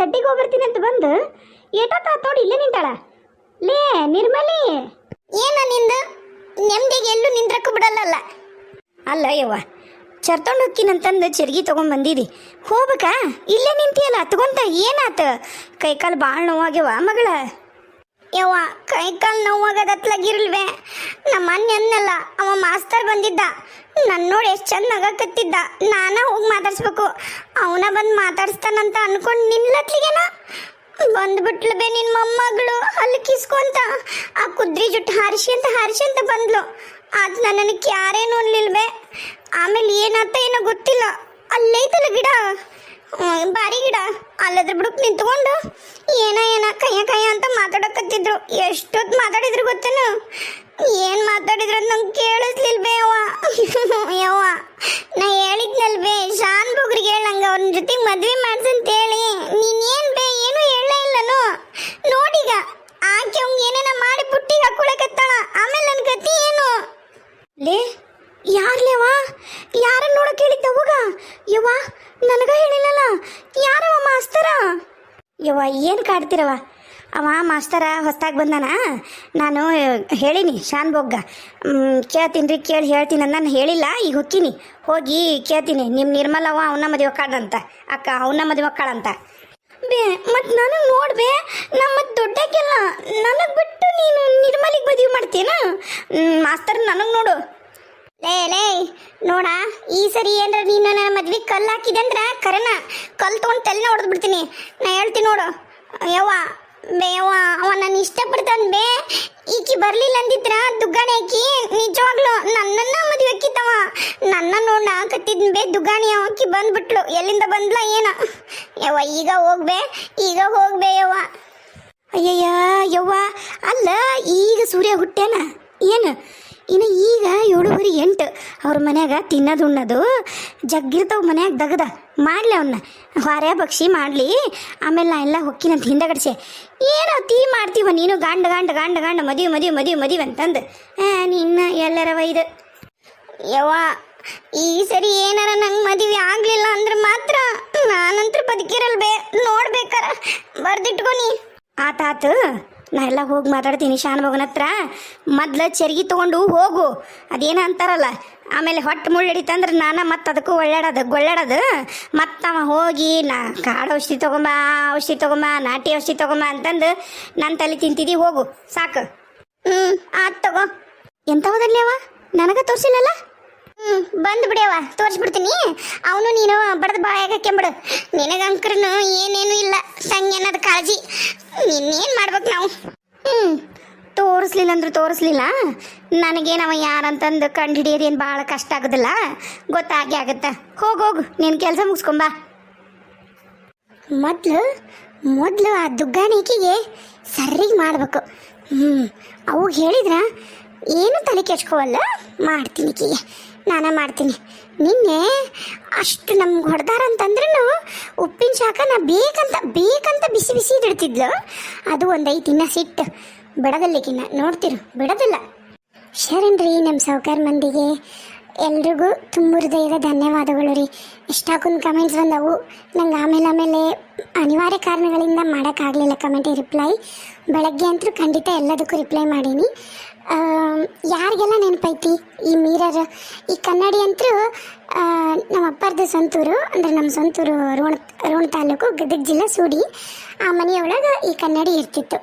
ದಡ್ಡಿಗೆ ಅಂತ ಬಂದು ಏಟಾತ ನೋಡಿ ಇಲ್ಲೇ ನಿಂತಾಳ. ಲೇ, ನಿರ್ಮಲಿ. ಏನ ನಿಂದು? ನೆಮ್ಮದಿಗೆ ಎಲ್ಲೂ ನಿಂದ್ರಕ್ಕೂ ಬಿಡಲ್ಲಲ್ಲ. ಅಲ್ಲ ಯವ್ವ ಚರ್ತೊಂಡು ಹೊಕ್ಕಿನಂತಂದು ಚರ್ಗಿ ತಗೊಂಡ್ ಬಂದಿದಿ. ಹೋಗ್ಬೇಕಾ? ಇಲ್ಲೇ ನಿಂತಿಯಲ್ಲ ತಗೊಂತ ಏನಾತ? ಕೈಕಾಲು ಭಾಳ ನೋವಾಗ್ಯವ ಮಗಳ. ಯವ್ವ ಕೈ ಕಾಲು ನೋವಾಗದತ್ಲಾಗಿರ್ಲ್ವೇ ನಮ್ಮ ಅನ್ನಲ್ಲ ಅವ ಮಾಸ್ತರ್ ಬಂದಿದ್ದ. ನನ್ನ ನೋಡಿ ಎಷ್ಟು ಚಂದ ನಗಕತ್ತಿದ್ದ. ನಾನ ಹೋಗಿ ಮಾತಾಡ್ಸ್ಬೇಕು. ಅವನ ಬಂದು ಮಾತಾಡಿಸ್ತಾನಂತ ಅನ್ಕೊಂಡು ನಿನ್ಲತ್ಲಿಗೆನ ಬಂದ್ಬಿಟ್ಲು ಬೇ ನಿನ್ನ ಮೊಮ್ಮಗಳು, ಅಲ್ಲಿ ಕಿಸ್ಕೊಂತ ಆ ಕುದ್ರಿ ಜುಟ್ಟು ಹಾರಿಸಿ ಅಂತ ಹಾರಿಸಿ ಅಂತ ಬಂದ್ಲು. ಅದು ನನ್ನನ್ನು ಯಾರೇನು ಅನ್ಲಿಲ್ವೇ. ಆಮೇಲೆ ಏನಾತ ಏನೋ ಗೊತ್ತಿಲ್ಲ. ಅಲ್ಲೈತಲ್ಲ ಗಿಡ? ಬಾರಿ ಗಿಡ. ಅಲ್ಲದ್ರ ಬುಡಕ್ ನಿಂತ್ಕೊಂಡು. ಏನ ಏನ ಕಯ್ಯ ಕಯ್ಯ ಅಂತ ಮಾತಾಡಕತ್ತಿದ್ರು. ಎಷ್ಟೊತ್ತು ಮಾತಾಡಿದ್ರು ಗೊತ್ತೇನು? ಏನ್ ಮಾತಾಡಿದ್ರು ಅಂತ ನಂಗೆ ಕೇಳಿಸ್ಲಿಲ್ವೇ ಯವ್ವ ಯವ್ವ, ನಾ ಹೇಳಿದ್ನಲ್ವೇ ಶಾನ್ ಬುಗ್ರಿಗೆ ಹೇಳಂಗ ಅವ್ರ ಜೊತೆ ಮದ್ವೆ ಮಾಡ್ಸಂತ ಹೇಳಿ ನೀನ್ ಏನ್ ಬೇ, ಏನು ಹೇಳೇ ಇಲ್ಲನು. ನೋಡಿಗ, ಆಕೆ ಅವ್ನ್ ಏನೇನ ಮಾಡಿ ಪುಟ್ಟಿಗೆ ಹಾಕೊಳಕತ್ತಾಳ. ಆಮೇಲೆ ನನ್ ಗತಿ ಏನು? ಲೇ ಯಾರ್ಲೇವಾ ಯಾರನ್ನ ನೋಡಕ್ ಹೇಳಿದ್ದ ಹೋಗ ಯವ್ವ ನನಗ ಹೇಳಿಲ್ಲಲ್ಲ. ಯಾರವ ಮಾಸ್ತರ? ಯವ್ವ, ಏನು ಕಾಡ್ತಿರವ ಅವ ಮಾಸ್ತರ ಹೊಸ್ದಾಗಿ ಬಂದಾನ? ನಾನು ಹೇಳಿನಿ ಶಾನ್ ಬೊಗ್ಗ ಕೇಳ್ತೀನಿ ರೀ, ಕೇಳಿ ಹೇಳ್ತೀನಿ ನಾನು ಹೇಳಿಲ್ಲ, ಈಗ ಹೊಕ್ಕಿನಿ. ಹೋಗಿ ಕೇಳ್ತೀನಿ ನಿಮ್ಮ ನಿರ್ಮಲವ ಅವನ ಮದುವೆ ಕಾಡಂತ ಅಕ್ಕ ಅವನ ಮದುವೆ ಕಾಳಂತ ಬೇ ಮತ್ತು ನನಗೆ ನೋಡ್ಬೇ ನಮ್ಮ ದೊಡ್ಡಕ್ಕೆಲ್ಲ ನನಗೆ ಬಿಟ್ಟು ನೀನು ನಿರ್ಮಲಿಗೆ ಮದುವೆ ಮಾಡ್ತೀನ ಮಾಸ್ತರ್, ನನಗೆ ನೋಡು. ನೋಡ, ಈ ಸರಿ ಏನ್ರ ನೀನು ನನ್ನ ಮದ್ವೆ ಕಲ್ಲು ಹಾಕಿದೆ ಅಂದ್ರ ಕರೆನ, ಕಲ್ಲು ತೊಗೊಂಡು ತಲೆನ ಹೊಡೆದು ಬಿಡ್ತೀನಿ. ನಾ ಹೇಳ್ತೀನಿ ನೋಡು, ಯವ್ವ ಬೇವ ಅವ ನಾನು ಇಷ್ಟಪಡ್ತಾನೆ ಬೇ, ಈಕಿ ಬರ್ಲಿಲ್ಲ ಅಂದಿದ್ರ ದುಗ್ಗಾಣಿ ಆಕಿ ನಿಜವಾಗ್ಲು ನನ್ನನ್ನ ಮದುವೆ ಆಕಿತ್ತವ ನನ್ನ ನೋಡ ಕತ್ತಿದ್ನ ಬೇ ದುಗ್ಗಾಣಿ ಆಕಿ ಬಂದ್ಬಿಟ್ಲು. ಎಲ್ಲಿಂದ ಬಂದ್ಲ ಏನ? ಯವ್ವ, ಈಗ ಹೋಗ್ಬೇ ಈಗ ಹೋಗ್ಬೇ ಯವ್ವ. ಅಯ್ಯಯ್ಯ, ಯವ್ವ, ಅಲ್ಲ, ಈಗ ಸೂರ್ಯ ಹುಟ್ಟ್ಯಾನ? ಏನು? ಇನ್ನು ಈಗ ಏಳುವರೆ ಎಂಟು. ಅವ್ರ ಮನ್ಯಾಗ ತಿನ್ನೋದು, ಉಣ್ಣೋದು, ಜಗ್ಗಿರ್ತಾವ ಮನ್ಯಾಗ, ದಗದ. ಮಾಡಲಿ ಅವನ್ನ ಹೊರೆ ಬಕ್ಷಿ ಮಾಡಲಿ. ಆಮೇಲೆ ನಾ ಎಲ್ಲ ಹೊಕ್ಕಿನಂತ ಹಿಂದಗಡ್ಸೆ. ಏನೋ ತೀ ಮಾಡ್ತೀವ ನೀನು? ಗಂಡ ಗಂಡ ಗಂಡ ಗಂಡ, ಮದುವೆ ಮದುವೆ ಮದುವೆ ಮದುವೆ ಅಂತಂದು. ನಿನ್ನ ಎಲ್ಲರ ಒಯ್ದು ಯವ್ವ, ಈ ಸರಿ ಏನಾರ ನಂಗೆ ಮದುವೆ ಆಗಲಿಲ್ಲ ಅಂದ್ರೆ ಮಾತ್ರ ನಾನಂತ್ರ ಬದುಕಿರಲ್ ಬೇ ನೋಡ್ಬೇಕಾರ ಬರ್ದಿಟ್ಕೊನಿ ಆತಾತು ನಾ ಎಲ್ಲ ಹೋಗಿ ಮಾತಾಡ್ತೀನಿ ಶಾನ್ ಮಗನ ಹತ್ರ. ಮೊದ್ಲು ಚರ್ಗಿ ತೊಗೊಂಡು ಹೋಗು. ಅದೇನ ಅಂತಾರಲ್ಲ, ಆಮೇಲೆ ಹೊಟ್ಟೆ ಮುಳ್ಳು ಹಿಡಿತಂದ್ರೆ ನಾನು ಮತ್ತೆ ಅದಕ್ಕೂ ಒಳ್ಳಾಡೋದು, ಗೊಳ್ಳಾಡೋದು. ಮತ್ತವ ಹೋಗಿ, ನಾ ಕಾಡು ಔಷಧಿ ತೊಗೊಂಬ ಔಷಧಿ ತೊಗೊಂಬ, ನಾಟಿ ಔಷಧಿ ತೊಗೊಂಬ ಅಂತಂದು ನನ್ನ ತಲೆ ತಿಂತಿದ್ದಿ ಹೋಗು. ಸಾಕು. ಹ್ಞೂ ಆತು ತಗೋ. ಎಂಥವದಲ್ಲಿ ಅವ? ನನಗೆ ತೋರಿಸಿಲ್ಲಲ್ಲ? ಹ್ಮ್ ಬಂದ್ ಬಿಡ್ಯವ ತೋರಿಸ್ಬಿಡ್ತೀನಿ. ಅವನು ನೀನು ಬಡದ ಬಾಯಾಗ ಕೆಂಬಿಡು. ನಿನಗಂಕ್ರನು ಏನೇನು ಇಲ್ಲ ಸಂಗೆ ಅನ್ನೋದು ಕಾಳಜಿ. ನಿನ್ನೇನ್ ಮಾಡ್ಬೇಕು ನಾವು? ಹ್ಮ್ ತೋರಿಸ್ಲಿಲ್ಲ ಅಂದ್ರೆ ತೋರಿಸ್ಲಿಲ್ಲ. ನನಗೇನವ ಯಾರಂತಂದು ಕಂಡು ಹಿಡಿಯೋದು ಏನು ಭಾಳ ಕಷ್ಟ ಆಗೋದಿಲ್ಲ. ಗೊತ್ತಾಗಿ ಆಗುತ್ತೆ. ಹೋಗು ಹೋಗು ನಿನ್ನ ಕೆಲಸ ಮುಗಿಸ್ಕೊಂಬ. ಮೊದ್ಲು ಮೊದ್ಲು ಆ ದುಗ್ಗಾಣಿಕೆಗೆ ಸರಿಗೆ ಮಾಡಬೇಕು. ಹ್ಞೂ ಅವು ಹೇಳಿದ್ರ ಏನು ತಲೆ ಕೆಚ್ಕೋವಲ್ಲ ಮಾಡ್ತೀನಿ ಕೀಗೆ ನಾನೇ ಮಾಡ್ತೀನಿ. ನಿನ್ನೆ ಅಷ್ಟು ನಮ್ಗೆ ಹೊಡೆದಾರ ಅಂತಂದ್ರೂ ಉಪ್ಪಿನ ಶಾಖ ನಾ ಬೇಕಂತ ಬೇಕಂತ ಬಿಸಿ ಬಿಸಿ ಇಡ್ತಿದ್ಲು ಅದು ಒಂದೈದು ದಿನ ಸಿಟ್ಟು. ಬಿಡದಲ್ಲಿಕಿನ್ನ ನೋಡ್ತಿರು, ಬಿಡೋದಿಲ್ಲ. ಶರಣ್ರಿ ನಮ್ಮ ಸಾವುಕಾರ ಮಂದಿಗೆ ಎಲ್ರಿಗೂ ತುಂಬ ಹೃದಯದ ಧನ್ಯವಾದಗಳು ರೀ. ಎಷ್ಟಾಕೊಂದು ಕಮೆಂಟ್ಸ್ ಬಂದವು. ನಂಗೆ ಆಮೇಲೆ ಆಮೇಲೆ ಅನಿವಾರ್ಯ ಕಾರಣಗಳಿಂದ ಮಾಡೋಕ್ಕಾಗಲಿಲ್ಲ ಕಮೆಂಟ್ ರಿಪ್ಲೈ ಬೆಳಗ್ಗೆ ಅಂತೂ ಖಂಡಿತ ಎಲ್ಲದಕ್ಕೂ ರಿಪ್ಲೈ ಮಾಡೀನಿ. ಯಾರಿಗೆಲ್ಲ ನೆನಪೈತಿ ಈ ಮಿರರ್? ಈ ಕನ್ನಡಿ ಅಂತೂ ನಮ್ಮ ಅಪ್ಪರದು ಸ್ವಂತೂರು ಅಂದರೆ ನಮ್ಮ ಸ್ವಂತೂರು ರೋಣ ರೋಣ ತಾಲೂಕು ಗದಗ ಜಿಲ್ಲಾ ಸೂಡಿ. ಆ ಮನೆಯೊಳಗೆ ಈ ಕನ್ನಡಿ ಇರ್ತಿತ್ತು.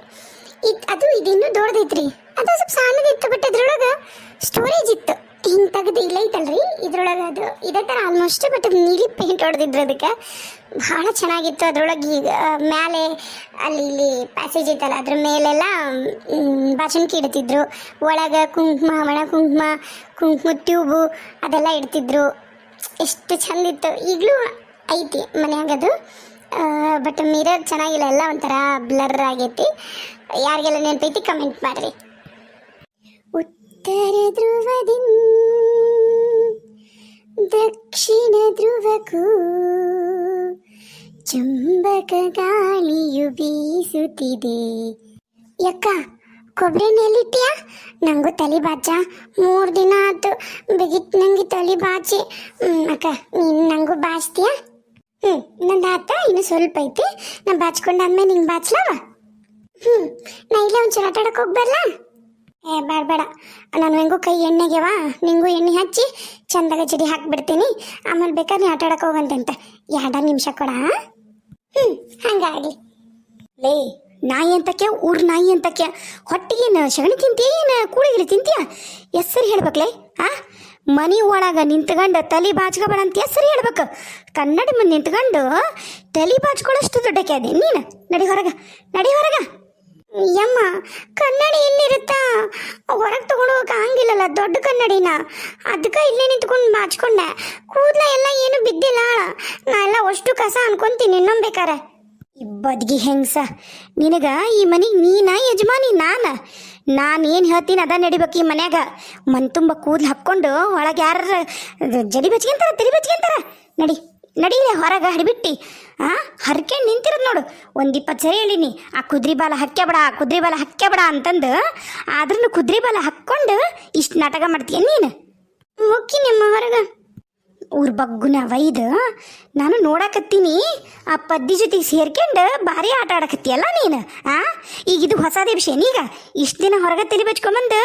ಇದು, ಅದು ಇದಿನ್ನೂ ದೊಡ್ಡದೈತ್ರಿ. ಅದು ಸ್ವಲ್ಪ ಸಣ್ಣದಿತ್ತು ಬಟ್ ಅದ್ರೊಳಗೆ ಸ್ಟೋರೇಜ್ ಇತ್ತು. ಹಿಂಗೆ ತೆಗೆದು ಇಲ್ಲ ಐತಲ್ರಿ? ಇದ್ರೊಳಗೆ ಅದು ಇದೇ ಥರ ಆಲ್ಮೋಸ್ಟ್ ಬಟ್ ನೀಲಿ ಪೇಂಟ್ ಹೊಡೆದಿದ್ರು ಅದಕ್ಕೆ. ಭಾಳ ಚೆನ್ನಾಗಿತ್ತು ಅದ್ರೊಳಗೆ ಈಗ ಮೇಲೆ ಅಲ್ಲಿ ಇಲ್ಲಿ ಪ್ಯಾಸೇಜ್ ಇತ್ತಲ್ಲ ಅದ್ರ ಮೇಲೆಲ್ಲ ಬಾಚಣಿಕೆ ಇಡ್ತಿದ್ರು. ಒಳಗೆ ಕುಂಕುಮ, ಒಣ ಕುಂಕುಮ ಕುಂಕುಮ ಟ್ಯೂಬು ಅದೆಲ್ಲ ಇಡ್ತಿದ್ರು. ಎಷ್ಟು ಚಂದಿತ್ತು. ಈಗಲೂ ಐತಿ ಮನೆಯಾಗದು ಬಟ್ ಮಿರರ್ ಚೆನ್ನಾಗಿಲ್ಲ, ಎಲ್ಲ ಒಂಥರ ಬ್ಲರ್ ಆಗೈತಿ. ಯಾರಿಗೆಲ್ಲ ನೆನಪೈತಿ ಕಮೆಂಟ್ ಮಾಡಿರಿ. ಉತ್ತರ ಧ್ರುವದಿ ದಕ್ಷಿಣ ಧ್ರುವಕ್ಕೂ ಚುಂಬಕ ಗಾಳಿಯು ಬೀಸುತ್ತಿದೆ. ಯಕ್ಕ ಕೊಬ್ಬರಿ ಎಲ್ಲಿಟ್ಯಾ ನಂಗೂ ತಲೆ ಬಾಚ ಮೂರು ದಿನ ಆಯ್ತು. ಬಿಗಿತ್ ನಂಗೆ ತಲೆ ಬಾಚಿ ಅಕ್ಕ, ನೀನು ನಂಗೂ ಬಾಚ್ತೀಯಾ ಹ್ಞೂ ನಂದು ಆತ, ಇನ್ನು ಸ್ವಲ್ಪ ಐತಿ. ನಾ ಬಾಚ್ಕೊಂಡಾದ್ಮೇಲೆ ನಿಂಗೆ ಬಾಚ್ಲವ ಹ್ಞೂ ನಾ ಇಲ್ಲೇ ಒಂಚೂರು ಆಟ ಆಡಕ್ಕೆ ಹೋಗ್ಬರ್ಲಾ? ಏ, ಬೇಡ ನಾನು ಹೆಂಗೂ ಕೈ ಎಣ್ಣೆಗೆವಾ? ನಿಂಗೂ ಎಣ್ಣೆ ಹಚ್ಚಿ ಚಂದಾಗ ಜಡಿ ಹಾಕ್ಬಿಡ್ತೀನಿ. ಆಮೇಲೆ ಬೇಕಾದ್ರೆ ನೀ ಆಟ ಆಡಕ್ಕೆ ಹೋಗಂತಂತ. ಎರಡ ನಿಮಿಷ ಕೊಡ ಹ್ಞೂ ಹಂಗಾಗಲಿ. ಲೇ, ನಾಯಿ ಅಂತಕ್ಕೆ ಊರ್ ನಾಯಿ ಅಂತಕ್ಕೆ ಹೊಟ್ಟಿಗೇನು ಸಗಣಿ ತಿಂತೀಯ, ಏನು ಕೂಳಿಗಿಲಿ ತಿಂತೀಯ? ಹೆಸರು ಹೇಳ್ಬೇಕಲೇ ಆ? ಮನೆ ಒಳಗೆ ನಿಂತ್ಕೊಂಡು ತಲೆ ಬಾಚ್ಕೋಬೇಡ ಅಂತ ಹೆಸರು ಹೇಳ್ಬೇಕು. ಕನ್ನಡಿ ಮುಂದೆ ನಿಂತ್ಕೊಂಡು ತಲೆ ಬಾಚ್ಕೊಳ್ಳೋಷ್ಟು ದೊಡ್ಡಕ್ಕೆ ಅದೇ ನೀನು, ನಡಿ ಹೊರಗ ನಡಿ ಹೊರಗ. ಯಮ್ಮ, ಕನ್ನಡಿ ಎಲ್ಲಿರುತ್ತಾ? ಹೊರಗೆ ತಗೊಂಡು ಹೋಗಕ್ಕೆ ಹಂಗಿಲ್ಲಲ್ಲ ದೊಡ್ಡ ಕನ್ನಡಿನ. ಅದಕ್ಕೆ ಇಲ್ಲೇ ನಿಂತ್ಕೊಂಡು ಬಾಚ್ಕೊಂಡೆ ಕೂದಲ ಎಲ್ಲ ಏನು ಬಿದ್ದಿಲ್ಲ ನಾ ಎಲ್ಲ ಅಷ್ಟು ಕಸ ಅನ್ಕೊಂತೀನಿ ಇನ್ನೊಂದು ಬೇಕಾರೆ. ಈ ಬದ್ಗಿ ಹೆಂಗ್ಸ? ನಿನಗ ಈ ಮನೆಗೆ ನೀನ, ಯಜಮಾನಿ ನಾನ? ನಾನು ಏನು ಹೇಳ್ತೀನಿ ಅದ ನಡಿಬೇಕು ಈ ಮನ್ಯಾಗ. ಮನ್ ತುಂಬ ಕೂದ್ಲು ಹಾಕ್ಕೊಂಡು ಒಳಗೆ ಯಾರ ಜಡಿ ಬಚ್ಕೊಂತಾರ, ತಿರಿ ಬಚ್ಕೊಂತಾರ? ನಡಿ. ನಡೀಲೆ ಹೊರಗೆ ಹರಿಬಿಟ್ಟಿ. ಆ ಹರ್ಕೊಂಡು ನಿಂತಿರೋದು ನೋಡು. ಒಂದು ಇಪ್ಪತ್ತು ಸರಿ ಹೇಳಿನಿ. ಆ ಕುದ್ರಿ ಬಾಲ ಹಾಕ್ಯಬೇಡ, ಆ ಕುದ್ರಿ ಬಾಲ ಹಾಕ್ಯಬೇಡ ಅಂತಂದು. ಆದ್ರೂ ಕುದ್ರಿ ಬಾಲ ಹಾಕ್ಕೊಂಡು ಇಷ್ಟು ನಾಟಕ ಮಾಡ್ತೀಯ ನೀನು? ಮುಕ್ಕಿ ಹೊರಗೆ ಬಗ್ಗುನ ವೈದ್ ನಾನು ನೋಡಕತ್ತೀನಿ. ಆ ಪದ್ಯ ಜೊತೆಗೆ ಸೇರ್ಕೊಂಡು ಭಾರಿ ಆಟ ಆಡಕತ್ತೀಯಲ್ಲ ನೀನು, ಆ? ಈಗ ಇದು ಹೊಸದೇ ವಿಷಯ ಈಗ ಇಷ್ಟು ದಿನ ಹೊರಗೆ ತಲೆ ಬಚ್ಕೊಂಬಂದು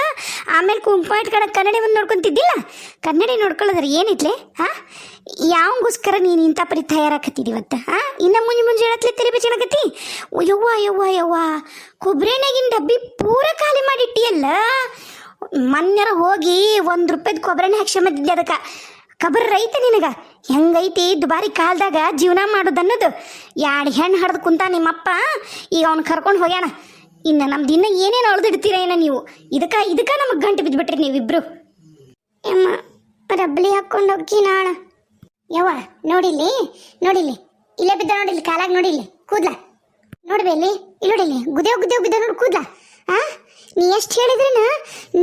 ಆಮೇಲೆ ಕುಂಕುಮ ಇಟ್ಕೊಳಕ್ಕೆ ಕನ್ನಡಿ ಬಂದು ನೋಡ್ಕೊಂತಿದ್ದಿಲ್ಲ? ಕನ್ನಡಿ ನೋಡ್ಕೊಳ್ಳೋದ್ರೆ ಏನಿತ್ಲೆ, ಆ? ಯಾವಂಗೋಸ್ಕರ ನೀನು ಇಂಥ ಪರಿ ತಯಾರಾಕತ್ತಿದ್ದೀವತ್ತ ಹಾಂ ಇನ್ನ ಮುಂಜೆ ಮುಂಜೆ ಹೇಳತ್ಲೆ ತಲೆ ಬಚ್ಚಣಕತ್ತಿ ಯವ್ವ ಯವ್ವ ಯವ್ವ ಕೊಬ್ಬರಿನಾಗಿನ ಡಬ್ಬಿ ಪೂರ ಖಾಲಿ ಮಾಡಿಟ್ಟಿಯಲ್ಲ? ಮೊನ್ನೆರ ಹೋಗಿ ಒಂದು ರೂಪಾಯ್ದು ಕೊಬ್ಬರಿನ ಹಾಕ್ಸ್ಕೊಂಬಂದಿದ್ದೆ ಅದಕ್ಕೆ. ಕಬರ್ ರೈತ ನಿನಗ. ಹೆಂಗೈತಿ ದುಬಾರಿ ಕಾಲದಾಗ ಜೀವನ ಮಾಡೋದು ಅನ್ನೋದು ಎರಡು ಹೆಣ್ಣು ಹಡ್ದು ಕುಂತ ನಿಮ್ಮಪ್ಪ, ಈಗ ಅವ್ನು ಕರ್ಕೊಂಡು ಹೋಗ್ಯಾನ. ಇನ್ನು ನಮ್ದು ಇನ್ನ ಏನೇನು ಅಳ್ದಿಡ್ತೀರ ಏನ ನೀವು? ಇದಕ್ಕೆ ಇದಕ್ಕೆ ನಮಗೆ ಗಂಟು ಬಿದ್ದುಬಿಟ್ರಿ ನೀವಿಬ್ರು. ಯಮ್ಮ ರಬ್ಲಿ ಹಾಕ್ಕೊಂಡು ಹೋಗಿ ನಾಳ. ಯವ್ವ, ನೋಡಿಲ್ಲಿ ನೋಡಿಲ್ಲಿ. ಇಲ್ಲೇ ಬಿದ್ದ ನೋಡಿಲ್ಲಿ, ಕಾಲಾಗ ನೋಡಿಲ್ಲಿ. ಕೂದ್ಲ. ನೋಡ್ಬೇ ಇಲ್ಲಿ ನೋಡಿಲ್ಲಿ. ಗುದೇ ಗುದೇ ಬಿದ್ದ ನೋಡಿ ಕೂದ್ಲ. ಆ? ನೀ ಎಷ್ಟು ಹೇಳಿದ್ರನ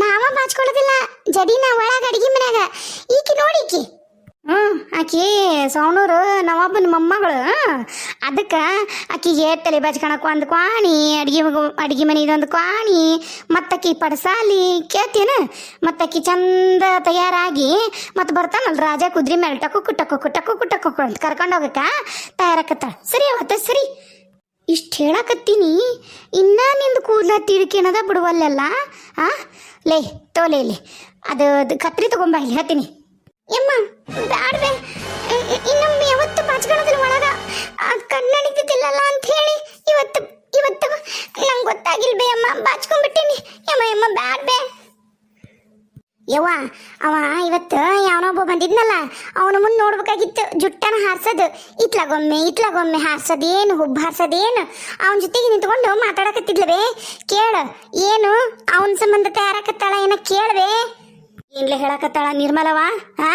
ನಾವ ಬಾಚ್ಕೊಳ್ಳೋದಿಲ್ಲ. ಜಡಿನ ಒಳಗ ಅಡಿಗೆ ಮನ್ಯಾಗ. ಈಕಿ ನೋಡಿಕಿ ಹ್ಞೂ ಆಕಿ ಸೌಣೂರು ನವಾಬನ ಮೊಮ್ಮಗಳು. ಅದಕ್ಕೆ ಆಕಿಗೆ ತಲೆ ಬಾಚ್ಕೊಳಕ್ಕೆ ಒಂದು ಕ್ವಾಣಿ, ಅಡ್ಗೆ ಅಡಿಗೆ ಮನೆದೊಂದು ಕ್ವಾಣಿ, ಮತ್ತಾಕಿ ಪಡಸಾಲಿ ಕೇಳ್ತೇನ? ಮತ್ತಾಕಿ ಚಂದ ತಯಾರಾಗಿ, ಮತ್ತೆ ಬರ್ತಾನಲ್ಲ ರಾಜ ಕುದ್ರಿ ಮೇಲೆ ಟಕ್ಕು ಟಕ್ಕು ಟಕು ಟಕ್ಕು ಅಂತ ಕರ್ಕೊಂಡು ಹೋಗಕ್ಕ ತಯಾರಾಕತ್ತಾಳ. ಸರಿ ಅವತ್ತ, ಸರಿ. ಇಷ್ಟು ಹೇಳಕತ್ತೀನಿ. ಇನ್ನ ನಿಂದು ಕೂದಲ ತಿಳ್ಕಿಣದ ಬಿಡುವಲ್ಲೆಲ್ಲ, ಆ? ಲೇ, ತೋಲೆ ಇಲ್ಲಿ. ಅದು ಕತ್ರಿ ತಗೊಂಬ ಇಲ್ಲಿ, ಹೇಳ್ತೀನಿ. ಯಮ್ಮ ಬ್ಯಾಡ್ದೆ ಇನ್ನೊಮ್ಮೆ ಯಾವತ್ತು ಬಾಚ್ಕೊಳ್ಳೋದಿಲ್ಲ ಒಳಗ ಆ ಕನ್ನಡಿತಿದ್ದಿಲ್ಲಲ್ಲ ಅಂತ ಹೇಳಿ ಇವತ್ತು ಇವತ್ತು ನಂಗೆ ಗೊತ್ತಾಗಿಲ್ಬೇ ಅಮ್ಮ. ಬಾಚ್ಕೊಂಡ್ಬಿಟ್ಟೀನಿ. ಯಮ್ಮ ಯವ್ವ, ಅವ ಇವತ್ತು ಯಾವನೊಬ್ಬ ಬಂದಿದ್ನಲ್ಲ, ಅವನ ಮುಂದೆ ನೋಡ್ಬೇಕಾಗಿತ್ತು, ಜುಟ್ಟನ ಹಾರ್ಸೋದು. ಇತ್ಲಾಗೊಮ್ಮೆ ಇತ್ಲಾಗೊಮ್ಮೆ ಹಾರ್ಸೋದೇನು, ಹುಬ್ಬು ಹಾರ್ಸೋದು ಏನು ಅವನ ಜೊತೆಗೆ ನಿಂತ್ಕೊಂಡು ಮಾತಾಡಕತ್ತಿದ್ಲವೇ ಕೇಳು, ಏನು? ಅವನ ಸಂಬಂಧ ತಯಾರಾಕತ್ತಾಳ, ಏನ ಕೇಳ್ಬೇ ಏನ್ಲೇ ಹೇಳಕತ್ತಾಳ ನಿರ್ಮಲವ ಹಾ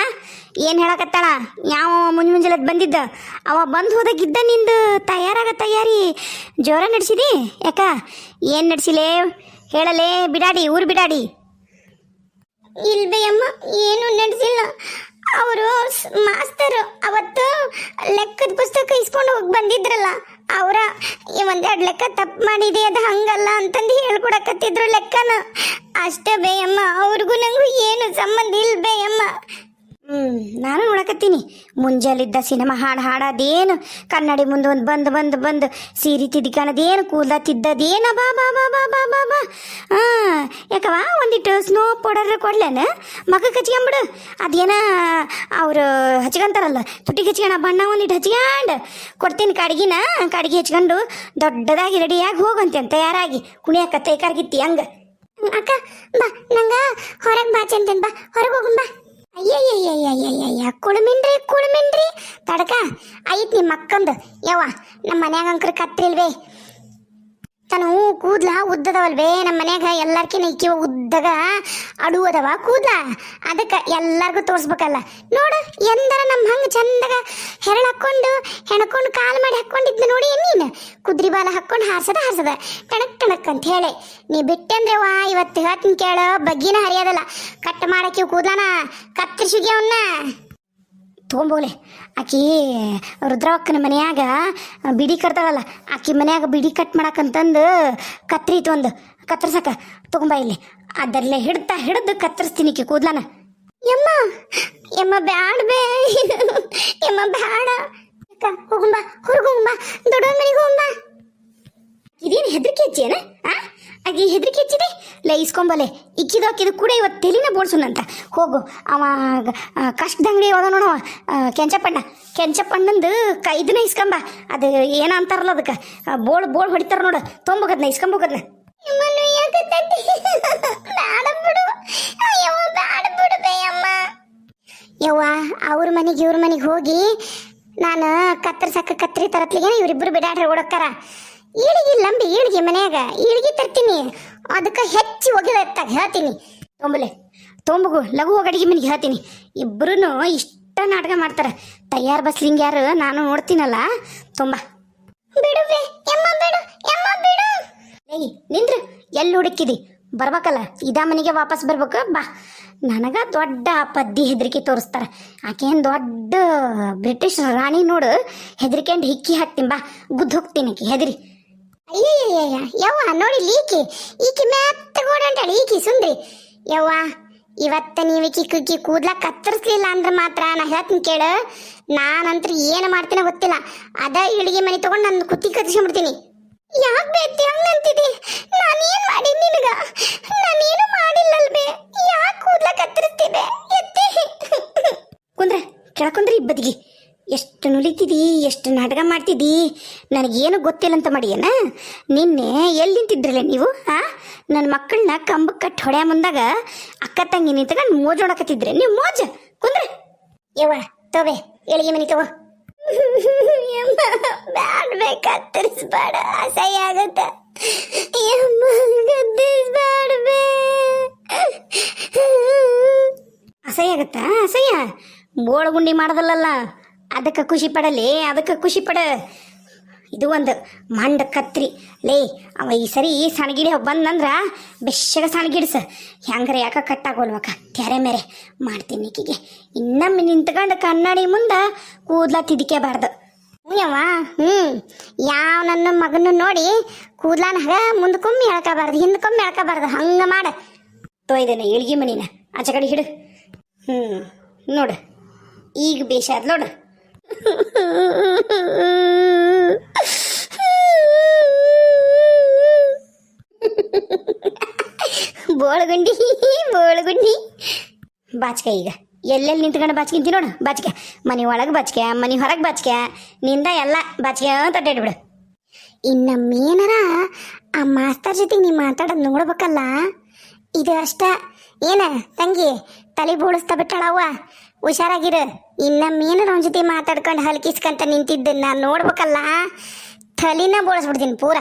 ಏನು ಹೇಳಕತ್ತಾಳ? ಯಾವ ಮುಂಜ ಮುಂಜಾನೆ ಬಂದಿದ್ದ? ಅವ ಬಂದು ಹೋದಾಗಿದ್ದ ನಿಂದು ತಯಾರಾಗ ತಯಾರಿ? ಜೋರ ನಡೆಸಿದಿ? ಯಾಕ? ಏನು ನಡೆಸಿಲೇ? ಹೇಳಲೇ ಬಿಡಾಡಿ, ಊರು ಬಿಡಾಡಿ. ಇಲ್ಬೆ ಅಮ್ಮ ಏನು ನಡೆಸಿಲ್ಲ ಅವರು ಮಾಸ್ತರು, ಅವತ್ತು ಲೆಕ್ಕದ ಪುಸ್ತಕ ಇಸ್ಕೊಂಡು ಹೋಗಿ ಬಂದಿದ್ರಲ್ಲ, ಅವರ ಒಂದೆರಡು ಲೆಕ್ಕ ತಪ್ಪು ಮಾಡಿದೆ, ಅದು ಹಂಗಲ್ಲ ಅಂತಂದು ಹೇಳ್ಕೊಡಕತ್ತಿದ್ರು ಲೆಕ್ಕನ. ಅಷ್ಟೇ ಬೇಯಮ್ಮ, ಅವ್ರಿಗೂ ನಂಗೂ ಏನು ಸಂಬಂಧ ಇಲ್ಲ ಬೇಯಮ್ಮ ನಾನು ನೋಡಕತ್ತೀನಿ ಮುಂಜಾಲಿದ್ದ ಸಿನಿಮಾ ಹಾಡು ಹಾಡೋದೇನು, ಕನ್ನಡಿ ಮುಂದೆ ಒಂದು ಬಂದು ಬಂದು ಬಂದು, ಸೀರೆ ತಿದ್ಕಣದೇನು ಕೂದಲ ತಿದ್ದದೇನ, ಬಾ ಬಾ ಬಾ ಬಾ ಬಾ ಬಾ ಬಾ. ಹಾಂ ಯಾಕವ ಒಂದಿಟ್ಟು ಸ್ನೋ ಪೌಡರ್ ಕೊಡ್ಲೇನ? ಮಗ ಹಚ್ಕೊಂಬಿಡು ಅದೇನ, ಅವರು ಹಚ್ಕೊಂತಾರಲ್ಲ ತುಟಿ ಹಚ್ಕೊಳ ಬಣ್ಣ ಒಂದಿಟ್ಟು ಹಚ್ಕೊಂಡು, ಕೊಡ್ತೀನಿ ಕಡ್ಗಿನ, ಕಡ್ಗಿ ಹಚ್ಕೊಂಡು ದೊಡ್ಡದಾಗಿ ರೆಡಿಯಾಗಿ ಹೋಗಂತೆ ತಯಾರಾಗಿ ಕುಣಿಯಕ್ಕ ತೈಕಾರ್ಗಿತ್ತಿ ಹಂಗೆ. ಅಕ್ಕ, ಬಾ, ನಂಗೆ ಹೊರಗೆ ಬಾ ಬಾ, ಹೊರಗೆ ಹೋಗುನ್ ಬಾ ಅಯ್ಯಯ್ಯಯ್ಯಯ್ಯಯ್ಯಯ್ಯ ಕುಳುಮಿನ್ರಿ ಕುಳುಮಿನ್ರಿ ತಡಕ ಐತಿ ನಿಮ್ಮ ಯವ್ವ ನಮ್ಮ ಮನ್ಯಾಗ ಅಂಕ್ರ ಕತ್ರಿಲ್ವೇ ತನು ಕೂದ್ಲ ಉದ್ದದವಲ್ವೇ? ನಮ್ಮ ಮನ್ಯಾಗ ಎಲ್ಲಾರ್ಕಿನ ಇಕ್ಕಿವ ಉದ್ದಗ ಅಡುವದವ ಕೂದ್ಲ. ಅದಕ್ಕೆ ಎಲ್ಲಾರ್ಗೂ ತೋರ್ಸ್ಬೇಕಲ್ಲ. ನೋಡು, ಎಂದರ ನಮ್ಮ ಹಂಗೆ ಚಂದಗ ಹೆರಳು ಹಾಕ್ಕೊಂಡು ಹೆಣ್ಕೊಂಡು ಕಾಲು ಮಾಡಿ ಹಾಕೊಂಡಿದ್ನ ನೋಡಿ ನೀನು. ಕುದ್ರಿ ಬಾಲ ಹಾಕೊಂಡು ಹಾರ್ಸದ ಹಾರ್ಸದ. ಟಣಕ್ ಟಣಕ್ ಅಂತ ಹೇಳಿ. ನೀ ಬಿಟ್ಟಂದ್ರೆ ವಾ, ಇವತ್ತು ಹೇಳ್ತೀನಿ ಕೇಳು. ಬಗ್ಗಿನ ಹರಿಯೋದಲ್ಲ. ಕಟ್ ಮಾಡಕ್ಕೆ ಕೂದ್ಲನ. ಕತ್ತರಿಸಿಗೆ ಅವನ್ನ ತೊಗೊಂಬೋಲೆ ಆಕಿ, ರುದ್ರಾವಕ್ಕನ ಮನೆಯಾಗ ಬಿಡಿ ಕಟ್ತಾಳಲ್ಲ ಆಕಿ ಮನೆಯಾಗ ಬಿಡಿ ಕಟ್ ಮಾಡಕ್ಕಂತಂದು ಕತ್ರಿ ಒಂದು ಕತ್ತರ್ಸಕ ತೊಗೊಂಬ ಇಲ್ಲಿ. ಅದರಲ್ಲೇ ಹಿಡ್ತಾ ಹಿಡ್ದು ಕತ್ತರಿಸ್ತೀನಿ ಆಕಿ ಕೂದ್ಲನ. ಯಮ್ಮ ಯಮ್ಮ ಬ್ಯಾಡ ಬೇ ಯಮ್ಮ ಬ್ಯಾಡ. ಹೋಗುಂಬ ಹೊರಗೋಗುಂಬ ದೊಡ್ಡವನ್ ಮನೆಗೆ ಹೋಗುಂಬ. ಇದೇನು ಹೆದರಿಕೆ ಹೆಚ್ಚೇನ ಆ? ಆಗಿ ಹೆದರಿಕೆ ಹೆಚ್ಚಿದೆ? ಲೈ ಇಸ್ಕೊಂಬಲೆ ಇಕ್ಕಿದೋಕಿದು ಕೂಡ ಇವತ್ತು ತೆಲಿನ ಬೋಡ್ಸುನಂತ ಹೋಗು ಅವ ಕಷ್ಟದ ಅಂಗಡಿ ಹೋದ ನೋಡವ ಕೆಂಚಪ್ಪಣ್ಣ. ಕೆಂಚಪ್ಪಣ್ಣಂದು ಕ ಇದನ್ನ ಇಸ್ಕೊಂಬ ಅದು ಏನ ಅಂತಾರಲ್ಲ ಅದಕ್ಕೆ. ಬೋಳ್ ಬೋಳ್ ಹೊಡಿತಾರ ನೋಡು. ತೊಂಬೋಗದ್ನ ಇಸ್ಕೊಂಬೋಗದ್ನ ಯವ್ವ ಅವ್ರ ಮನೆಗೆ ಇವ್ರ ಮನೆಗೆ ಹೋಗಿ ನಾನು ಕತ್ತರ್ಸಕ್ಕ ಕತ್ರಿ ತರತ್ಲಿಗೆ ಇವರಿಬ್ಬರು ಬಿಡಾಡ್ರಿ ಓಡಕ್ಕಾರ. ಈಳಿಗೆ ಲಂಬಿ ಈಳಿಗೆ ಮನ್ಯಾಗ ಈಳಿಗೆ ತರ್ತೀನಿ. ಅದಕ್ಕೆ ಹೆಚ್ಚಿ ಒಗಿದತ್ತಾಗ ಹೇಳ್ತೀನಿ. ತೊಂಬಲೆ, ತೊಂಬಗು, ಲಘು ಹೋಗಿ ಅಡಿಗೆ ಮನೆಗೆ ಹೇಳ್ತೀನಿ. ಇಬ್ಬರೂ ಇಷ್ಟ ನಾಟಕ ಮಾಡ್ತಾರೆ. ತಯಾರು ಬಸ್ಲಿಂಗ್ ಯಾರು, ನಾನು ನೋಡ್ತೀನಲ್ಲ. ತುಂಬ. ಬಿಡು ಬೇ ಯಮ್ಮ ಬಿಡು ಯಮ್ಮ ಬಿಡು. ಏಯ್ ನಿಂದ್ರ, ಎಲ್ಲಿ ಹುಡುಕಿದಿ? ಬರ್ಬೇಕಲ್ಲ, ಇದ ಮನೆಗೆ ವಾಪಸ್ ಬರ್ಬೇಕು, ಬಾ. ನನಗ ದೊಡ್ಡ ಪದ್ದಿ ಹೆದರಿಕೆ ತೋರಿಸ್ತಾರೆ. ಆಕೇನ್ ದೊಡ್ಡ ಬ್ರಿಟಿಷ್ ರಾಣಿ ನೋಡು, ಹೆದರಿಕೆಂಡು ಹಿಕ್ಕಿ ಹಾಕ್ತೀನಿ, ಬಾ. ಗುದ್ದು ಹೋಗ್ತೀನಿ ಹೆದರಿ. ಅಯ್ಯಯ್ಯಯ್ಯ ಯವ್ವ, ನೋಡಿ ಈಕಿ ಈಕಿ ಮೆತ್ತಗೋಡಂಟಾಳಿ ಈಕಿ ಸುಂದ್ರಿ. ಯವ್ವ, ಇವತ್ತ ನೀವು ಈಕಿ ಕುಕ್ಕಿ ಕೂದ್ಲ ಕತ್ತರಿಸ್ಲಿಲ್ಲ ಅಂದ್ರೆ ಮಾತ್ರ ನಾ ಹೇಳ್ತೀನಿ ಕೇಳು. ನಾನಂತ್ರ ಏನು ಮಾಡ್ತೀನೋ ಗೊತ್ತಿಲ್ಲ. ಅದ ಇಳಿಗೆ ಮನೆ ತಗೊಂಡು ನನ್ನ ಕುತ್ತಿ ಕತ್ತಿಸ್ಕೊಂಡ್ಬಿಡ್ತೀನಿ ಯಾಕೆ ಬೇತಿ ಹಂಗಂತಿದಿ ನಾನೇನು ಮಾಡಿ ನಿನಗ? ನಾನೇನು ಮಾಡಿಲ್ಲಲ್ಬೇ? ಯಾಕೆ ಕೂದ್ಲ ಕತ್ತರಿಸ್ತಿದೆ ಎತ್ತಿ. ಕುಂದ್ರ ಕೆಳಕುಂದ್ರಿ ಇಬ್ಬದಿಗೆ ಎಷ್ಟು ನುಲಿತಿದಿ, ಎಷ್ಟು ನಾಟಕ ಮಾಡ್ತಿದ್ದಿ ನನಗೇನು ಗೊತ್ತಿಲ್ಲ ಅಂತ ಮಾಡಿಯೇನ? ನಿನ್ನೆ ಎಲ್ಲಿ ನಿಂತಿದ್ರಲ್ಲ ನೀವು, ಆ? ನನ್ನ ಮಕ್ಕಳನ್ನ ಕಂಬಕ್ಕೆ ಕಟ್ಟಿ ಹೊಡೆಯ ಮುಂದಾಗ ಅಕ್ಕ ತಂಗಿ ನಿಂತ್ಕೊಂಡು ಮೋಜೋಡಕತ್ತಿದ್ರೆ ನೀವು ಮೋಜ? ಕುಂದ್ರೆ. ಯವ್ವ, ತೋಬೆ, ಎಳಿಗೆ ಮನೆ ತಗೋ. ಅಸಹ್ಯ ಆಗತ್ತ. ಅಸಹ್ಯ ಆಗತ್ತಾ? ಅಸಹ್ಯ? ಬೋಳಗುಂಡಿ ಮಾಡೋದಲ್ಲಲ್ಲ. ಅದಕ್ಕೆ ಖುಷಿ ಪಡಲೇ, ಅದಕ್ಕೆ ಖುಷಿ ಪಡ. ಇದು ಒಂದು ಮಂಡ ಕತ್ರಿ. ಲೇ, ಅವ ಈ ಸರಿ ಸಣಗಿಡಿ ಬಂದಂದ್ರ ಬೆಚ್ಚಗ ಸಣಗಿಡ್ಸ. ಹೆಂಗ್ರೆ ಯಾಕ ಕಟ್ಟಾಗೋಲ್ವಕ್ಕ? ತೆರೆ ಮೇರೆ. ಮಾಡ್ತೀನಿ ಈಕಿಗೆ. ಇನ್ನೊಮ್ಮೆ ನಿಂತ್ಕೊಂಡು ಕನ್ನಡಿ ಮುಂದೆ ಕೂದ್ಲ ತಿದಿಕೆಬಾರ್ದು ಹ್ಞೂಯವ್ವ ಹ್ಞೂ. ಯಾವ ನನ್ನ ಮಗನ ನೋಡಿ ಕೂದ್ಲಾನ ಹಗ ಮುಂದಕ್ಕೊಮ್ಮೆ ಎಳ್ಕಬಾರ್ದು ಹಿಂದಕ್ಕೊಮ್ಮೆ ಹೇಳ್ಕೋಬಾರ್ದು ಹಂಗ ಮಾಡ. ತೊಯ್ದೇನೆ ಇಳ್ಗಿ ಮನೀನ. ಆಚೆ ಕಡೆ ಹಿಡು. ಹ್ಞೂ, ನೋಡು. ಈಗ ಬೇಷಾದ್ ನೋಡು. ಬೋಳಗುಂಡಿ ಬೋಳಗುಂಡಿ ಬಾಚ್ಕ ಈಗ ಎಲ್ಲೆಲ್ಲಿ ನಿಂತ್ಕೊಂಡು ಬಾಚ್ಕಿಂತಿ ನೋಡು ಬಾಚ್ಕೆ ಮನೆ ಒಳಗೆ ಬಾಚ್ಕೆ ಮನೆ ಹೊರಗೆ ಬಾಚ್ಕೆ ನಿಂದ ಎಲ್ಲ ಬಾಚ್ಕೆ ಅಂತ ಅಡ್ಡಾಡ್ಬಿಡು ಇನ್ನೊಮ್ಮೇನಾರ ಆ ಮಾಸ್ತರ್ ಜೊತೆಗೆ ನೀ ಮಾತಾಡೋದು ನೋಡ್ಬೇಕಲ್ಲ ಇದು ಅಷ್ಟ ಏನ ತಂಗಿ ತಲೆ ಬೋಳಿಸ್ತಾ ಬಿಟ್ಟಾಳವ್ವ ಹುಷಾರಾಗಿರು. ಇನ್ನ ಅವನ ಜೊತೆ ಮಾತಾಡ್ಕೊಂಡು ಹಲ್ಕಿಸ್ಕಂತ ನಿಂತಿದ್ದೆ ನಾನು ನೋಡ್ಬೇಕಲ್ಲ ತಲಿನ ಬೋಳಿಸ್ಬಿಡ್ತೀನಿ ಪೂರ.